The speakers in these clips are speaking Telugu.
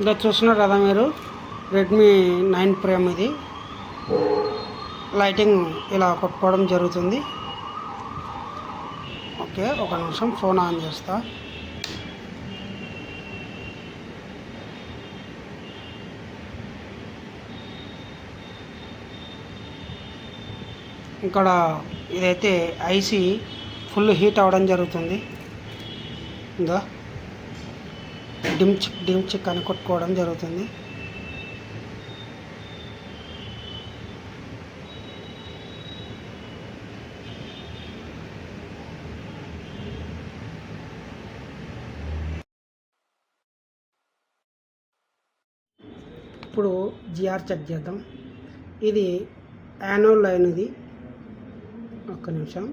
ఇలా చూస్తున్నారు కదా మీరు. రెడ్మీ నైన్ ప్రేమ్ ఇది. లైటింగ్ ఇలా కొట్టుకోవడం జరుగుతుంది. ఓకే ఒక నిమిషం ఫోన్ ఆన్ చేస్తా. ఇక్కడ ఇదైతే ఐసీ ఫుల్ హీట్ అవ్వడం జరుగుతుంది. ఇందా. డిమ్ చిక్ డిమ్ చిక్ అని కొట్టుకోవడం జరుగుతుంది. ఇప్పుడు జిఆర్ చెక్ చేద్దాం. ఇది యానోల్ లైన్ ఇది ఒక్క నిమిషం.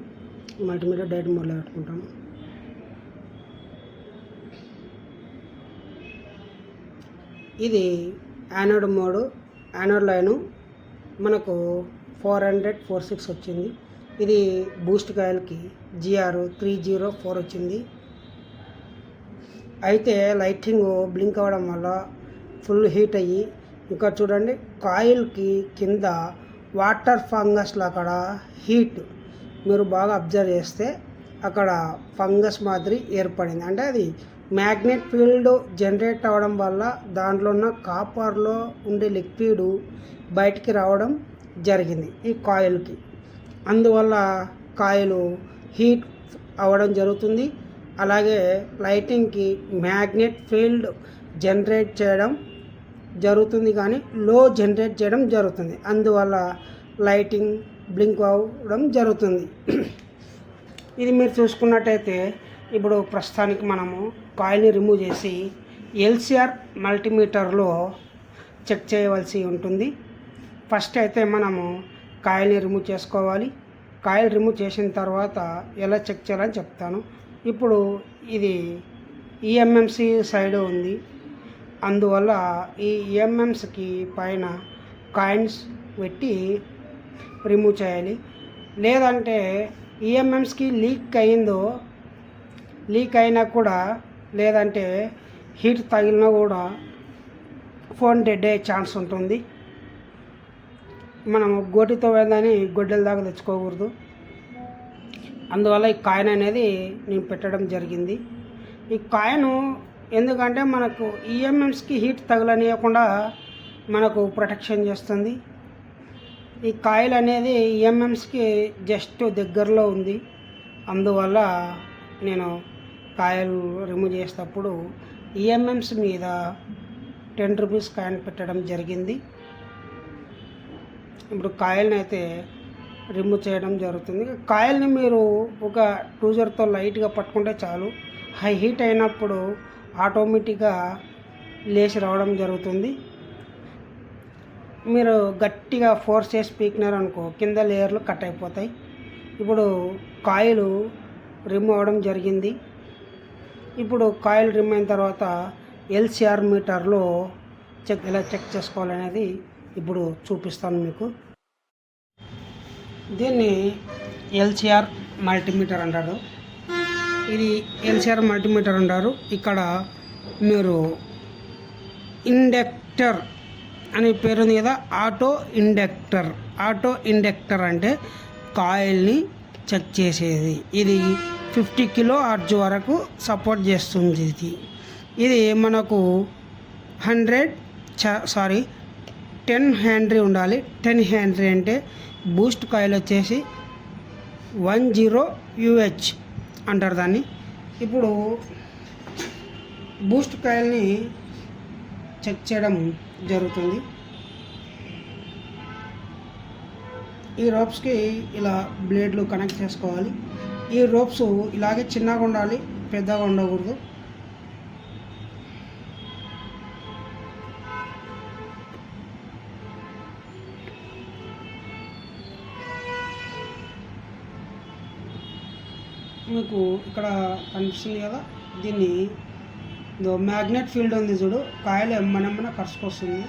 మల్టీమీడియా డైట్ మొదలు పెట్టుకుంటాము ఇది యానోడ్ మోడ్ యానోడ్ లైను. మనకు ఫోర్ హండ్రెడ్ ఫోర్ సిక్స్ వచ్చింది. ఇది బూస్ట్ కాయలకి జిఆర్ త్రీ జీరో ఫోర్ వచ్చింది. అయితే లైటింగ్ బ్లింక్ అవ్వడం వల్ల ఫుల్ హీట్ అయ్యి ఇంకా చూడండి కాయిల్కి కింద వాటర్ ఫంగస్లో అక్కడ హీట్ మీరు బాగా అబ్జర్వ్ చేస్తే అక్కడ ఫంగస్ మాదిరి ఏర్పడింది. అంటే అది మ్యాగ్నెట్ ఫీల్డ్ జనరేట్ అవ్వడం వల్ల దాంట్లో ఉన్న కాపర్లో ఉండే లిక్విడ్ బయటికి రావడం జరిగింది ఈ కాయిల్కి. అందువల్ల కాయిలు హీట్ అవ్వడం జరుగుతుంది. అలాగే లైటింగ్కి మ్యాగ్నెట్ ఫీల్డ్ జనరేట్ చేయడం జరుగుతుంది కానీ లో జనరేట్ చేయడం జరుగుతుంది. అందువల్ల లైటింగ్ బ్లింక్ అవ్వడం జరుగుతుంది. ఇది మీరు చూసుకున్నట్టయితే ఇప్పుడు ప్రస్తుతానికి మనము కాయిల్ని రిమూవ్ చేసి ఎల్సిఆర్ మల్టీమీటర్లో చెక్ చేయవలసి ఉంటుంది. ఫస్ట్ అయితే మనము కాయిల్ని రిమూవ్ చేసుకోవాలి. కాయిల్ రిమూవ్ చేసిన తర్వాత ఎలా చెక్ చేయాలని చెప్తాను. ఇప్పుడు ఇది ఈఎంఎంసి సైడ్ ఉంది. అందువల్ల ఈ ఈఎంఎంస్కి పైన కాయిన్స్ పెట్టి రిమూవ్ చేయాలి. లేదంటే ఈఎంఎంస్కి లీక్ అయిందో లీక్ అయినా కూడా లేదంటే హీట్ తగిలినా కూడా ఫోన్ డెడ్ అయ్యే ఛాన్స్ ఉంటుంది. మనం గోటితో వెళ్ళని గొడ్డల దాకా తెచ్చుకోకూడదు. అందువల్ల ఈ కాయిన్ అనేది నేను పెట్టడం జరిగింది. ఈ కాయిన్ ఎందుకంటే మనకు ఈఎంఎంస్కి హీట్ తగలనియకుండా మనకు ప్రొటెక్షన్ చేస్తుంది. ఈ కాయిల్ అనేది ఈఎంఎంస్కి జస్ట్ దగ్గరలో ఉంది. అందువల్ల నేను కాయలు రిమూవ్ చేసేటప్పుడు ఈఎంఎంస్ మీద టెన్ రూపీస్ కాయిన్ పెట్టడం జరిగింది. ఇప్పుడు కాయిల్ని అయితే రిమూవ్ చేయడం జరుగుతుంది. కాయిల్ని మీరు ఒక టూజర్తో లైట్గా పట్టుకుంటే చాలు. హై హీట్ అయినప్పుడు ఆటోమేటిక్గా లేచి రావడం జరుగుతుంది. మీరు గట్టిగా ఫోర్స్ చేసి పీకినారు అనుకో కింద లేయర్లు కట్ అయిపోతాయి. ఇప్పుడు కాయలు రిమూవ్ అవడం జరిగింది. ఇప్పుడు కాయిల్ రిమ్ అయిన తర్వాత ఎల్సిఆర్ మీటర్లో చెక్ ఎలా చెక్ చేసుకోవాలనేది ఇప్పుడు చూపిస్తాను మీకు. దీన్ని ఎల్సిఆర్ మల్టీమీటర్ అంటారు. ఇది ఎల్సిఆర్ మల్టీమీటర్ అంటారు. ఇక్కడ మీరు ఇండక్టర్ అనే పేరు ఉంది కదా ఆటో ఇండక్టర్. ఆటో ఇండక్టర్ అంటే కాయిల్ని చెక్ చేసేది. ఇది ఫిఫ్టీ కిలో ఆర్జ్ వరకు సపోర్ట్ చేస్తుంది ఇది. ఇది మనకు హండ్రెడ్ చ సారీ టెన్ హ్యాండ్రీ ఉండాలి. టెన్ హ్యాండ్రీ అంటే బూస్ట్ కాయిల్ వచ్చేసి వన్ జీరో యూహెచ్ అంటారు దాన్ని. ఇప్పుడు బూస్ట్ కాయిల్ని చెక్ చేయడం జరుగుతుంది. ఈ రోప్స్కి ఇలా బ్లేడ్లు కనెక్ట్ చేసుకోవాలి. ఈ రోప్స్ ఇలాగే చిన్నగా ఉండాలి పెద్దగా ఉండకూడదు. మీకు ఇక్కడ కనిపిస్తుంది కదా దీన్ని మ్యాగ్నెట్ ఫీల్డ్ ఉంది చూడు కాయలు ఎమ్మనెమ్మన కరుచుకొస్తుంది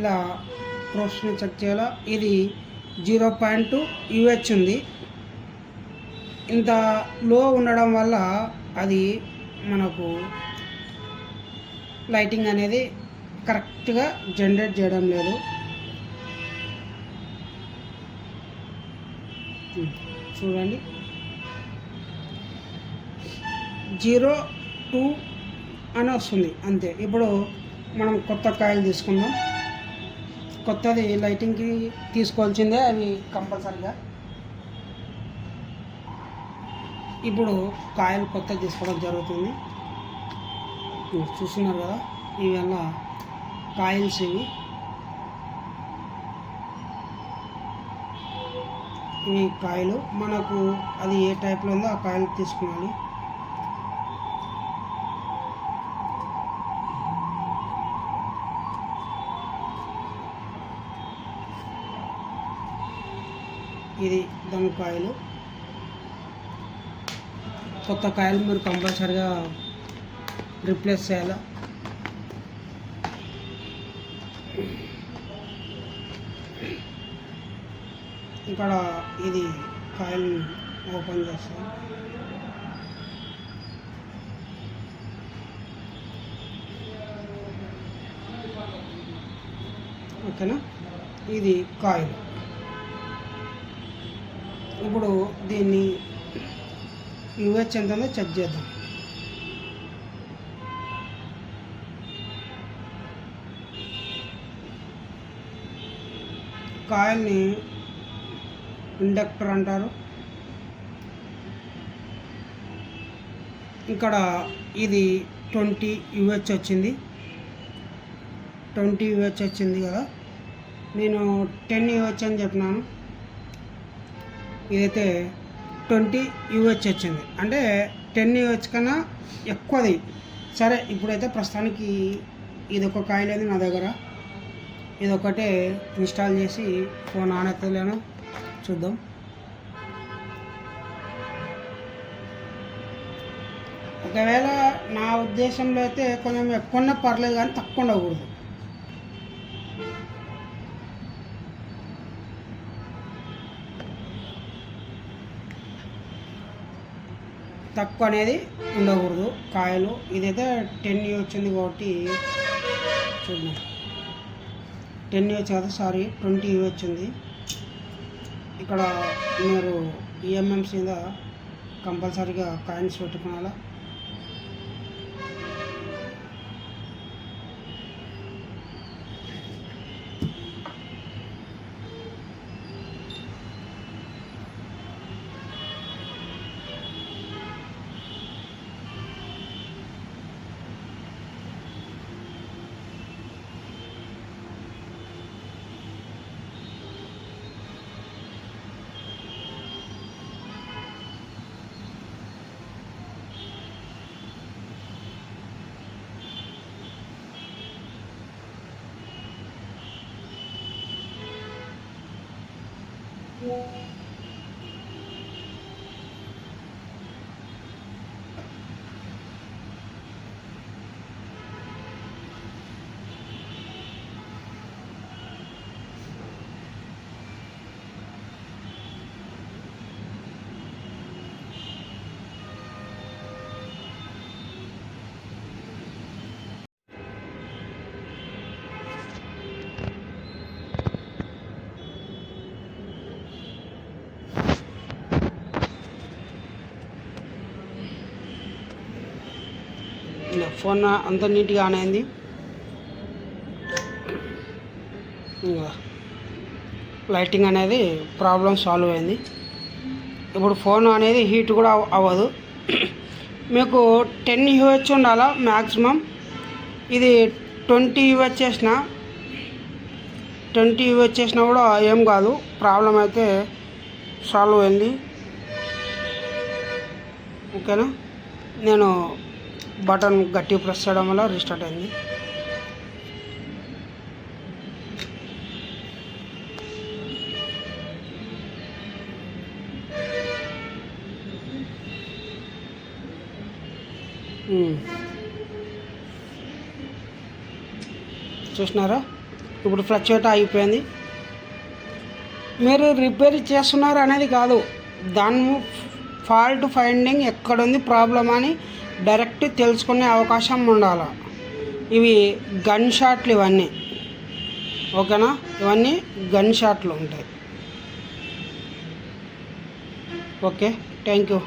ఇలా ప్రోస్ని చెక్ చేయాలా ఇది జీరో పాయింట్ టూ యూహెచ్ ఉంది. ఇంత లో ఉండడం వల్ల అది మనకు లైటింగ్ అనేది కరెక్ట్గా జనరేట్ చేయడం లేదు. చూడండి. జీరో టూ అని వస్తుంది అంతే. ఇప్పుడు మనం కొత్త కాయలు తీసుకుందాం. కొత్తది లైటింగ్కి తీసుకోవాల్సిందే అవి కంపల్సరిగా. ఇప్పుడు కాయలు కొత్తది తీసుకోవడం జరుగుతుంది. చూస్తున్నారు కదా ఇవల్ల కాయిల్స్ ఇవి. ఇవి కాయలు. మనకు అది ఏ టైప్లో ఉందో ఆ కాయలు తీసుకోవాలి ఇది దాని కొత్త కాయలు మీరు కంపల్సరిగా రిప్లేస్ చేయాలా? ఇక్కడ ఇది కాయలు ఓపెన్ చేస్తాం. ఓకేనా? ఇది కాయలు. ఇప్పుడు దీన్ని యూహెచ్ ఎంత ఉందో చెక్ చేద్దాం. కాయల్ని ఇండక్టర్ అంటారు. ఇక్కడ ఇది ట్వంటీ యూహెచ్ వచ్చింది. ట్వంటీ యూహెచ్ వచ్చింది కదా. నేను టెన్ యూహెచ్ అని చెప్పినాను. ఇదైతే ట్వంటీ యూహెచ్ వచ్చింది. అంటే టెన్ యూహెచ్ కన్నా ఎక్కువది. సరే ఇప్పుడైతే ప్రస్తుతానికి ఇది ఒక కాయిల్ అయింది నా దగ్గర. ఇది ఒకటే ఇన్స్టాల్ చేసి ఫోన్ ఆన్ అవుతుందేనో చూద్దాం. ఒకవేళ నా ఉద్దేశంలో అయితే కొంచెం ఎక్కువ పర్లేదు కానీ తక్కువ ఉండకూడదు. తక్కువ అనేది ఉండకూడదు. కాయలు ఇదైతే టెన్ వచ్చింది కాబట్టి చూద్దాం టెన్ ఇయర్ కాదు సారీ ట్వంటీ వచ్చింది. ఇక్కడ మీరు ఈఎంఎంస్ మీద కంపల్సరీగా కాయిన్స్ పెట్టుకోవాలా? Yeah. ఇలా ఫోన్ అంత నీట్గా ఆన్ అయింది. ఇంకా లైటింగ్ అనేది ప్రాబ్లం సాల్వ్ అయింది. ఇప్పుడు ఫోన్ అనేది హీట్ కూడా అవ్వదు. మీకు టెన్ యూహెచ్ ఉండాలా మ్యాక్సిమం ఇది ట్వంటీ యూహెచ్ చేసిన ట్వంటీ యూహెచ్ చేసినా కూడా ఏం కాదు. ప్రాబ్లం అయితే సాల్వ్ అయింది. ఓకేనా? నేను బటన్ గట్టి ప్రెస్ చేయడం వల్ల రీస్టార్ట్ అయింది. Hmm. చూసినారా? ఇప్పుడు ఫ్లక్చువేట్ అయిపోయింది. మీరు రిపేర్ చేస్తున్నారు అనేది కాదు. దాని ఫాల్ట్ ఫైండింగ్ ఎక్కడుంది ప్రాబ్లం అని డైరెక్ట్ తెలుసుకునే అవకాశం ఉండాలి. ఇవి గన్ షాట్లు ఇవన్నీ. ఓకేనా? ఇవన్నీ గన్ షాట్లు ఉంటాయి. Okay thank you